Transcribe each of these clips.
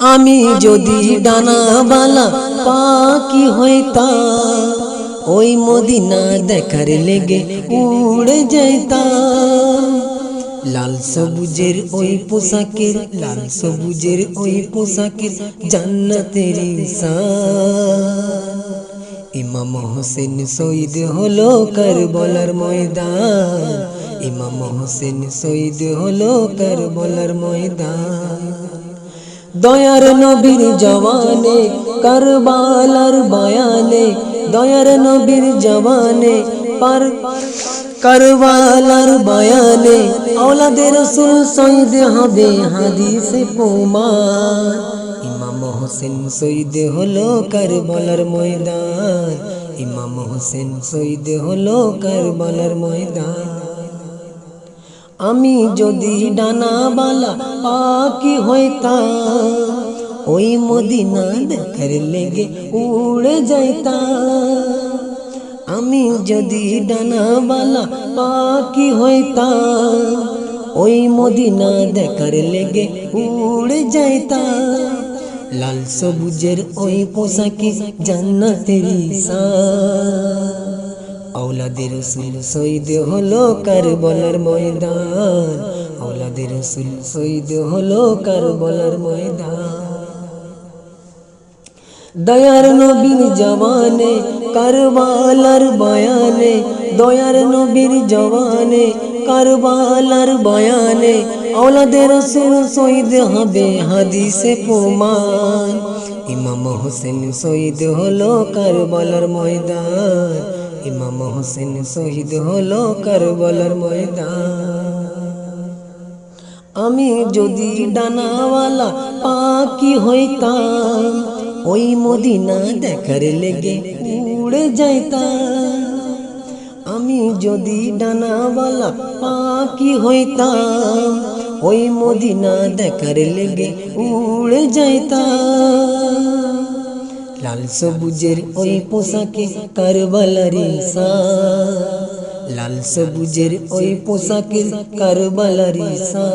আমি যদি ডানাবালা পাখি হইতাম, ওই মদিনা দেখার লেগে উড়ে যাইতাম। লাল সবুজের ওই পোশাকের, লাল সবুজের ওই পোশাকের জান্নাতের ইমাম হোসেন শহীদ হলো কারবালার ময়দান। ইমাম হোসেন শহীদ হলো কারবালার ময়দান। দয়ার নবীর জওয়ানে, কারবালার বয়ানে, দয়ার নবীর জওয়ানে, পার কারবালার বয়ানে আওলাদের রসুল শহীদ হবে হাদিসে প্রমাণ। ইমাম হোসেন শহীদ হলো কারবালার ময়দান, ইমাম হোসেন শহীদ হলো কারবালার ময়দান। আমি যদি ডানাবালা পাখি হইতাম, ওই মদিনা দেখার লেগে উড়ে যাইতাম। আমি যদি ডানাবালা পাখি হইতাম, ওই মদিনা দেখার লেগে উড়ে যাইতাম। লাল সবুজের ওই পোশাকে জান্নাতের ইসান আওলাদের রসুল শহীদ হলো কারবালার ময়দান। আওলাদের রসুল শহীদ হলো কারবালার ময়দান। দয়ার নবীর জওয়ানে, কারবালার বয়ানে, দয়ার নবীর জওয়ানে, কারবালার বয়ানে আওলাদের রসুল শহীদ হবে হাদিসে প্রমাণ। ইমাম হোসেন শহীদ হলো কারবালার ময়দান। ইমাম হোসেন শহীদ হলো কারবালার ময়দান। আমি যদি ডানাওয়ালা পাখি হইতাম, ওই মদিনা দেখার লেগে উড়ে যাইতাম। আমি যদি ডানাওয়ালা পাখি হইতাম, ওই মদিনা দেখার লেগে উড়ে যাইতাম। লাল সবুজের ওই পোশাকে কারবালারি লাল সবুজের ওই পোশাকে সা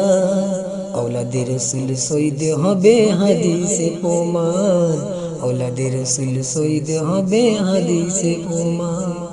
আওলাদের রসুল সৈদ হবে হাদিসে প্রমাণ ওলাদের রসুল সৈদ হবে হাদিসে প্রমাণ